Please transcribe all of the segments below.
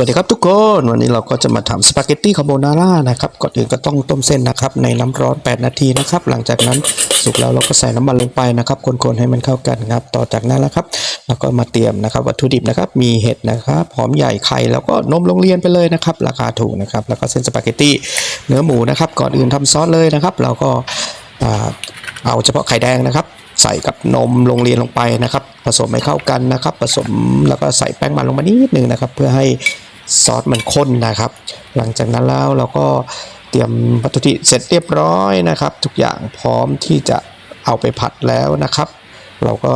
วัสดีครับทุกคนวันนี้เราก็จะมาทำสปาเกตตี้คาโบนาร่านะครับก่อนอื่นก็ต้องต้มเส้นนะครับในน้ำร้อน 8 นาทีนะครับ หลังจากนั้นสุกแล้วเราก็ใส่น้ำมันลงไปนะครับคนๆให้มันเข้ากันครับต่อจากนั้นแล้วครับเราก็มาเตรียมนะครับ วัตถุดิบนะครับมีเห็ดนะครับหอมใหญ่ไข่แล้วก็นมโรงเรียนไปเลยนะครับ ราคาถูกนะครับแล้วก็เส้นสปาเกตตี้เนื้อหมูนะครับก่อนอื่นทำซอสเลยนะครับ เราก็เอาเฉพาะไข่แดงนะครับใส่กับนมโรงเรียนลงไปนะครับ ผสมให้เข้ากันนะครับ ผสมแล้วก็ใส่แป้งมันลงมานิดนึงนะครับ เพื่อให้ ซอสมันข้นนะครับ หลังจากนั้นแล้วเราก็เตรียมวัตถุดิบเสร็จเรียบร้อยนะครับ ทุกอย่างพร้อมที่จะเอาไปผัดแล้วนะครับ เราก็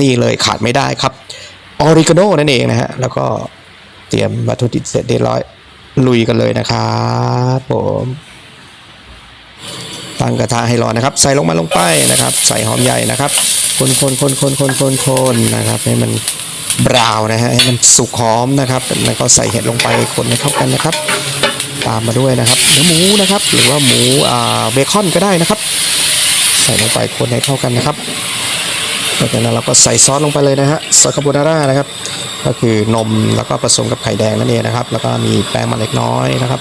นี่เลยขาดไม่ได้ครับออริกาโนนั่นเองนะฮะแล้วก็เตรียมวัตถุดิบเสร็จเรียบร้อยลุยกันเลยนะครับผมตั้งกระทะให้ร้อนนะครับ ใส่ลงมาลงไปนะครับ ใส่หอมใหญ่นะครับ คนคนคนคนคนคนคนนะครับให้มัน บราวน์นะฮะให้มันสุกหอมนะครับ แล้วก็ใส่เห็ดลงไปคนให้เข้ากันนะครับ ตามมาด้วยนะครับเนื้อหมูนะครับ หรือว่าหมูเบคอนก็ได้นะครับ ใส่ลงไปคนให้เข้ากันนะครับจากนั้นเราก็ใส่ซอสลงไปเลยนะฮะซอสคาโบนาร่านะครับ ก็คือนมแล้วก็ผสมกับไข่แดงนั่นเองนะครับ แล้วก็มีแป้งมันเล็กน้อยนะครับ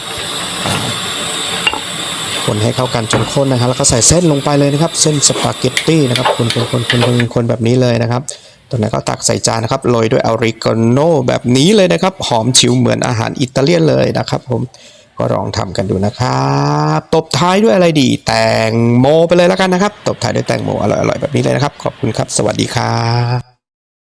คนให้เข้ากันจนข้นนะครับแล้วก็ใส่เส้นลงไปเลยนะครับ เส้นสปาเกตตี้นะครับคนคนคนคนคนคนแบบนี้เลยนะครับ ตอนนั้นก็ตักใส่จานนะครับโรยด้วยออริกาโนแบบนี้เลยนะครับ หอมฉิวเหมือนอาหารอิตาเลียนเลยนะครับ ผมก็ลองทำกันดูนะครับตบท้ายด้วยอะไรดี แตงโมไปเลยแล้วกันนะครับ ตบท้ายด้วยแตงโมอร่อยๆแบบนี้เลยนะครับ ขอบคุณครับ สวัสดีครับ